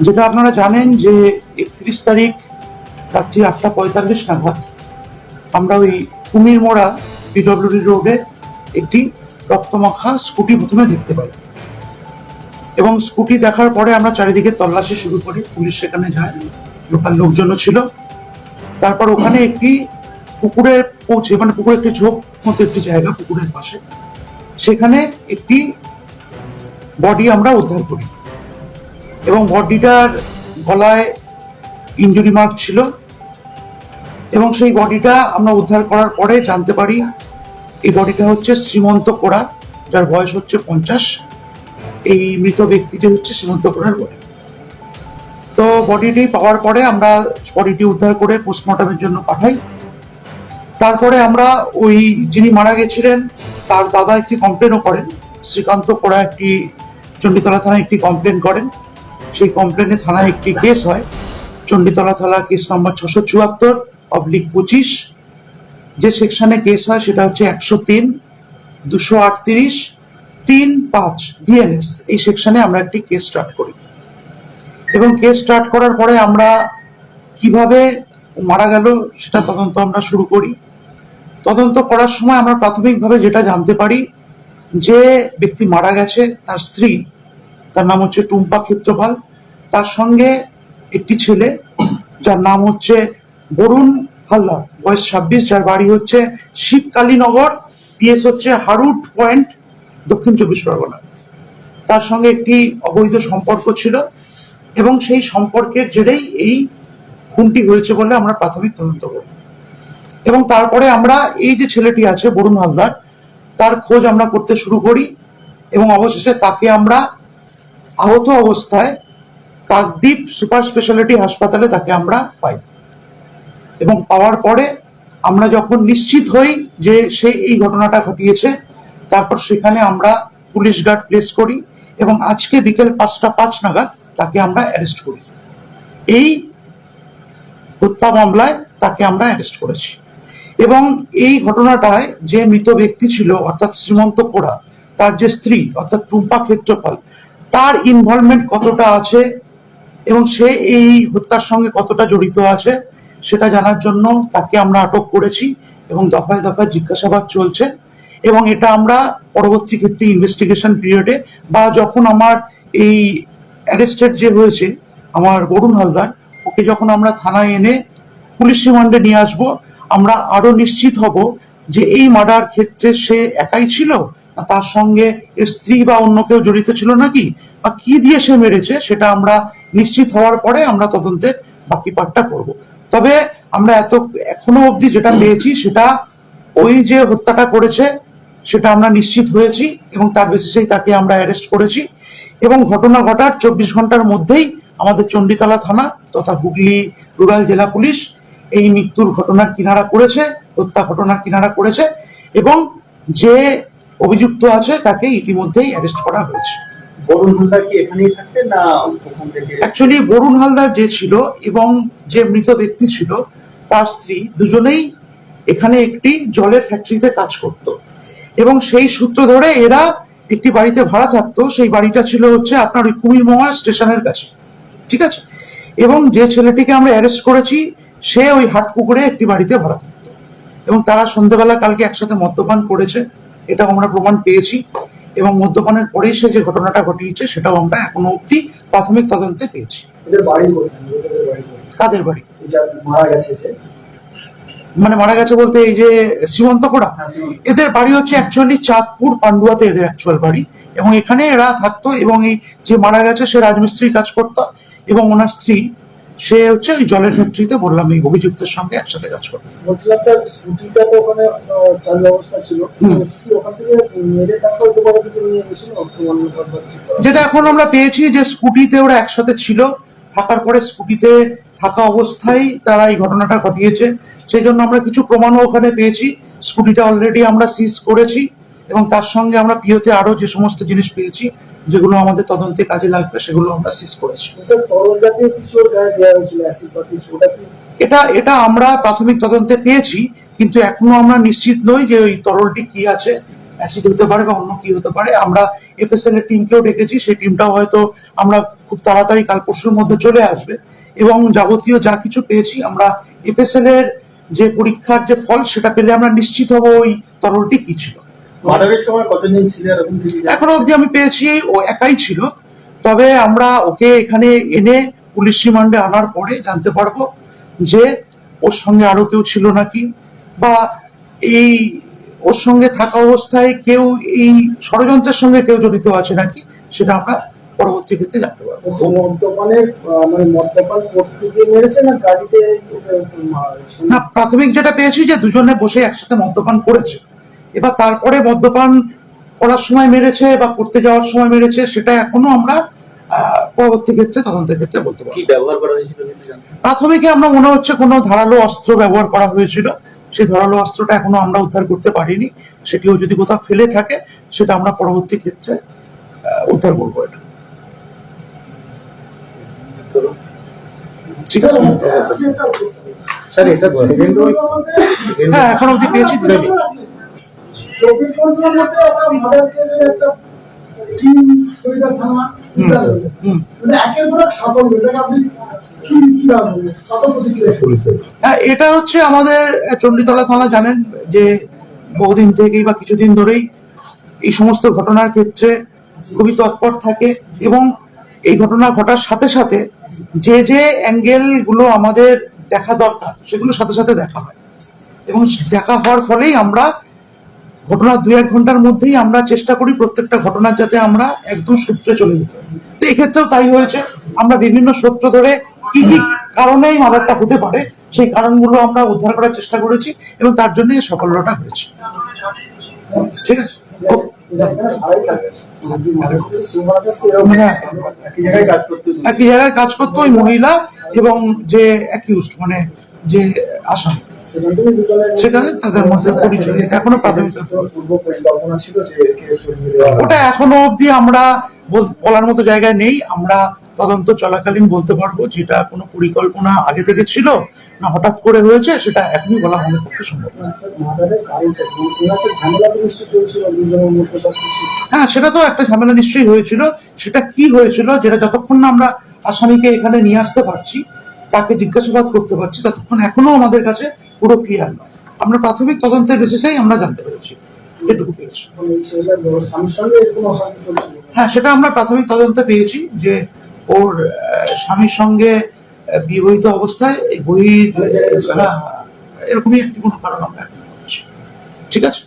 যেটা আপনারা জানেন যে একত্রিশ তারিখ রাত্রি আটটা পঁয়তাল্লিশ নাগাদ আমরা ওই কুমির মোড়া পিডব্লিউডি রোডে একটি রক্তমাখা স্কুটি প্রথমে দেখতে পাই। এবং স্কুটি দেখার পরে আমরা চারিদিকে তল্লাশি শুরু করি, পুলিশ সেখানে যায়, লোকাল লোকজনও ছিল। তারপর ওখানে একটি পুকুরে পৌঁছে মানে পুকুরে একটি ঝোপ মতো একটি জায়গা পুকুরের পাশে। সেখানে একটি বডি আমরা উদ্ধার করি। এবং বডিটার গলায় ইঞ্জুরি মার্ক ছিল। এবং সেই বডিটা আমরা উদ্ধার করার পরে জানতে পারি, এই বডিটা হচ্ছে শ্রীমন্ত কোড়া যার বয়স হচ্ছে পঞ্চাশ। এই মৃত ব্যক্তিটি হচ্ছে শ্রীমন্ত কোড়ার বডি। তো বডিটি পাওয়ার পরে আমরা বডিটি উদ্ধার করে পোস্টমর্টমের জন্য পাঠাই। তারপরে আমরা ওই যিনি মারা গেছিলেন, তার দাদা একটি কমপ্লেনও করেন। শ্রীকান্ত কোড়া একটি চণ্ডীতলা থানায় একটি কমপ্লেন করেন। সেই কমপ্লেনে থানায় একটি কেস হয়। চণ্ডীতলা থানা কেস নম্বর ছশো চুয়াত্তর অবলিক পঁচিশ। যে সেকশনে কেস হয় সেটা হচ্ছে একশো তিন, দুশো আটত্রিশ, তিন পাঁচ ডিএনএস এই সেকশনে আমরা একটি কেস স্টার্ট করি। এবং কেস স্টার্ট করার পরে আমরা কীভাবে মারা গেল সেটা তদন্ত আমরা শুরু করি। তদন্ত করার সময় আমরা প্রাথমিকভাবে যেটা জানতে পারি, যে ব্যক্তি মারা গেছে তার স্ত্রী। তার নাম হচ্ছে টুম্পা ক্ষেত্রপাল তার সঙ্গে একটি ছেলে, যার নাম হচ্ছে বরুণ হালদার। বয়স ছাব্বিশ, যার বাড়ি হচ্ছে শিবকালীনগর, পিএস হচ্ছে হারুট পয়েন্ট, দক্ষিণ চব্বিশ পরগনা। তার সঙ্গে একটি অবৈধ সম্পর্ক ছিল এবং সেই সম্পর্কের জেরেই এই খুনটি হয়েছে বলে আমরা প্রাথমিক তদন্ত করি এবং তারপরে আমরা এই যে ছেলেটি আছে, বরুণ হালদার, তার খোঁজ আমরা করতে শুরু করি এবং অবশেষে তাকে আমরা আহত অবস্থায় কাকদ্বীপ সুপার স্পেশালিটি হাসপাতালে তাকে আমরা পাই। এবং পাওয়ার পরে আমরা যখন নিশ্চিত হই যে সে এই ঘটনাটা ঘটিয়েছে, তারপর সেখানে আমরা পুলিশ গার্ড প্লেস করি এবং আজকে বিকেল পাঁচটা পাঁচ নাগাদ তাকে আমরা অ্যারেস্ট করি। এই হত্যা মামলায় তাকে আমরা অ্যারেস্ট করেছি। এবং এই ঘটনাটায় যে মৃত ব্যক্তি ছিল, অর্থাৎ শ্রীমন্ত কোড়া তার যে স্ত্রী, অর্থাৎ টুম্পা ক্ষেত্রপাল তার ইনভলভমেন্ট কতটা আছে এবং সে এই হত্যার সঙ্গে কতটা জড়িত আছে, সেটা জানার জন্য তাকে আমরা আটক করেছি এবং দফায় দফায় জিজ্ঞাসাবাদ চলছে এবং এটা আমরা পরবর্তী ক্ষেত্রে ইনভেস্টিগেশন পিরিয়ডে বা যখন আমার এই অ্যারেস্টেড যে হয়েছে, আমার বরুণ হালদার, ওকে যখন আমরা থানায় এনে পুলিশ রিমান্ডে নিয়ে আসব, আমরা আরও নিশ্চিত হব যে এই মার্ডার ক্ষেত্রে সে একাই ছিল তার সঙ্গে স্ত্রী বা অন্য কেউ জড়িত ছিল নাকি? বা কি দিয়ে সে মেরেছে সেটা আমরা নিশ্চিত হওয়ার পরে আমরা তদন্তের বাকি পাঠটা করব। তবে আমরা এত, এখনও অবধি যেটা পেয়েছি সেটা ওই যে হত্যাটা করেছে সেটা আমরা নিশ্চিত হয়েছি এবং তার বেসিসেই তাকে আমরা অ্যারেস্ট করেছি এবং ঘটনা ঘটার চব্বিশ ঘণ্টার মধ্যেই আমাদের চণ্ডীতলা থানা তথা হুগলি রুরাল জেলা পুলিশ এই মৃত্যুর ঘটনার কিনারা করেছে, হত্যা ঘটনার কিনারা করেছে এবং যে অভিযুক্ত আছে তাকে ইতিমধ্যেই অ্যারেস্ট করা হয়েছে। বরুণ হালদার কি এখানেই থাকতেন না ওখান থেকে? অ্যাকচুয়ালি বরুণ হালদার যে ছিল এবং যে মৃত ব্যক্তি ছিল তার স্ত্রী দুজনেই এখানে একটি জলের ফ্যাক্টরিতে কাজ করত। এবং সেই সূত্র ধরে এরা একটি বাড়িতে ভাড়া থাকতো সেই বাড়িটা ছিল হচ্ছে আপনার ওই কুমিরমোহা স্টেশনের কাছে। ঠিক আছে? এবং যে ছেলেটিকে আমরা অ্যারেস্ট করেছি সে ওই হাটপুকুরে একটি বাড়িতে ভাড়া থাকতো। এবং তারা সন্ধ্যেবেলা কালকে একসাথে মদ্যপান করেছে। এটা আমরা প্রমাণ পেয়েছি এবং মদ্যপানের পরেই সে যে ঘটনাটা ঘটিয়েছে সেটাও আমরা এখনও অবধি প্রাথমিক তদন্তে পেয়েছি? কাদের বাড়ি? মারা গেছে যে? মানে মারা গেছে বলতে এই যে সীমন্ত কোড়া হ্যাঁ, এদের বাড়ি হচ্ছে অ্যাকচুয়ালি চাঁদপুর পান্ডুয়াতে এদের অ্যাকচুয়াল বাড়ি। এবং এখানে এরা থাকতো এবং এই যে মারা গেছে সে রাজমিস্ত্রি কাজ করতো এবং ওনার স্ত্রী সে হচ্ছে ওই জলের ফ্যাক্টরিতে বললাম এই অভিযুক্তের সঙ্গে একসাথে কাজ করতো। বলছিলাম স্যার স্কুটিটা তো ওখানে চালু অবস্থা ছিল। ওখান থেকে মেরে তারপর দুবার থেকে নিয়ে গেছিল প্রমাণ করবার কিছু করা? যেটা এখন আমরা পেয়েছি যে স্কুটিতে ওরা একসাথে ছিল থাকার পরে স্কুটিতে থাকা অবস্থায় তারা এই ঘটনাটা ঘটিয়েছে। সেই জন্য আমরা কিছু প্রমাণও ওখানে পেয়েছি। স্কুটিটা অলরেডি আমরা সিজ করেছি। এবং তার সঙ্গে আমরা পিওতে আরও যে সমস্ত জিনিস পেয়েছি যেগুলো আমাদের তদন্তে কাজে লাগবে সেগুলো আমরা সিজ করেছি। এটা এটা আমরা প্রাথমিক তদন্তে পেয়েছি কিন্তু এখনও আমরা নিশ্চিত নই যে ওই তরলটি কি আছে অ্যাসিড হতে পারে বা অন্য কি হতে পারে। আমরা এফএসএল এর টিমকেও ডেকেছি সেই টিমটাও হয়তো আমরা খুব খুব তাড়াতাড়ি কাল পরশুর মধ্যে চলে আসবে। এবং যাবতীয় যা কিছু পেয়েছি আমরা এফএসএল এর যে পরীক্ষার যে ফল সেটা পেলে আমরা নিশ্চিত হব ওই তরলটি কি ছিল। মার্ডারের সময় কতদিন ছিল এরকম এখনও অবধি আমি পেয়েছি ও একাই ছিল। তবে আমরা ওকে এখানে এনে পুলিশ রিমান্ডে আনার পরে জানতে পারব যে ওর সঙ্গে আরও কেউ ছিল নাকি বা এই ওর সঙ্গে থাকা অবস্থায় কেউ এই ষড়যন্ত্রের সঙ্গে কেউ জড়িত আছে নাকি সেটা আমরা পরবর্তী ক্ষেত্রে জানতে পারব। মদ্যপানের মানে মদ্যপান করতে গিয়ে মেরেছে না গাড়িতে না প্রাথমিক যেটা পেয়েছি যে দুজনে বসে একসাথে মদ্যপান করেছে। এবার তারপরে মদ্যপান করার সময় মেরেছে বা করতে যাওয়ার সময় মেরেছে সেটা এখনও আমরা পরবর্তী ক্ষেত্রে তদন্তের ক্ষেত্রে বলতে পারব। কি ব্যবহার করা হয়েছিল প্রাথমিকে আমরা মনে হচ্ছে কোনো ধারালো অস্ত্র ব্যবহার করা হয়েছিল। সেই ধারালো অস্ত্রটা এখনও আমরা উদ্ধার করতে পারিনি। সেটিও যদি কোথাও ফেলে থাকে সেটা আমরা পরবর্তী ক্ষেত্রে উদ্ধার করব এটা। ঠিক আছে? স্যার এটা হ্যাঁ এখন অবধি পেয়েছি। দুটোই। চব্বিশ ঘণ্টার মধ্যে আমরা মার্ডার কেসের একটা টিম তৈরি থানা হুম, হুম। মানে একের পর এক সাফল্য এটাকে আপনি কি কি কত প্রতিক্রিয়া? হ্যাঁ এটা হচ্ছে আমাদের চণ্ডীতলা থানা জানেন যে বহুদিন থেকেই বা কিছুদিন ধরেই এই সমস্ত ঘটনার ক্ষেত্রে খুবই তৎপর থাকে এবং এই ঘটনা ঘটার সাথে সাথে যে যে অ্যাঙ্গেলগুলো আমাদের দেখা দরকার সেগুলো সাথে সাথে দেখা হয়। এবং দেখা হওয়ার ফলেই আমরা ঘটনার দু এক ঘণ্টার মধ্যেই আমরা চেষ্টা করি প্রত্যেকটা ঘটনার যাতে আমরা একদম সূত্রে চলে যেতে তো এক্ষেত্রেও তাই হয়েছে। আমরা বিভিন্ন সূত্র ধরে কি কি কারণেই মার্ডারটা হতে পারে, সেই কারণগুলো আমরা উদ্ধার করার চেষ্টা করেছি এবং তার জন্য এই সাফল্যটা হয়েছে। ঠিক আছে? হ্যাঁ একই জায়গায় কাজ একই জায়গায় কাজ করতো ওই মহিলা এবং যে অ্যাকিউজড মানে যে আসামি। তাদের মধ্যে পরিচয়। এখনও প্রাথমিক। ওটা এখনও আমরা বলার মতো জায়গায় নেই। আমরা তদন্ত চলাকালীন বলতে পারব যেটা কোনো পরিকল্পনা আগে থেকে ছিল, না হঠাৎ করে হয়েছে, সেটা এখনই বলা আমাদের পক্ষে সম্ভব হ্যাঁ সেটা তো একটা ঝামেলা নিশ্চয়ই হয়েছিল। সেটা কি হয়েছিল যেটা যতক্ষণ না আমরা আসামিকে এখানে নিয়ে আসতে পারছি, তাকে জিজ্ঞাসাবাদ করতে পারছি, ততক্ষণ এখনও আমাদের কাছে পুরো ক্লিয়ার নয়। আমরা প্রাথমিক তদন্তের বেসিসেই আমরা জানতে পেরেছি। হ্যাঁ সেটা আমরা প্রাথমিক তদন্তে পেয়েছি যে ওর স্বামীর সঙ্গে বিবাহিত অবস্থায় এই এরকমই একটি কোনো কারণ আমরা ঠিক আছে?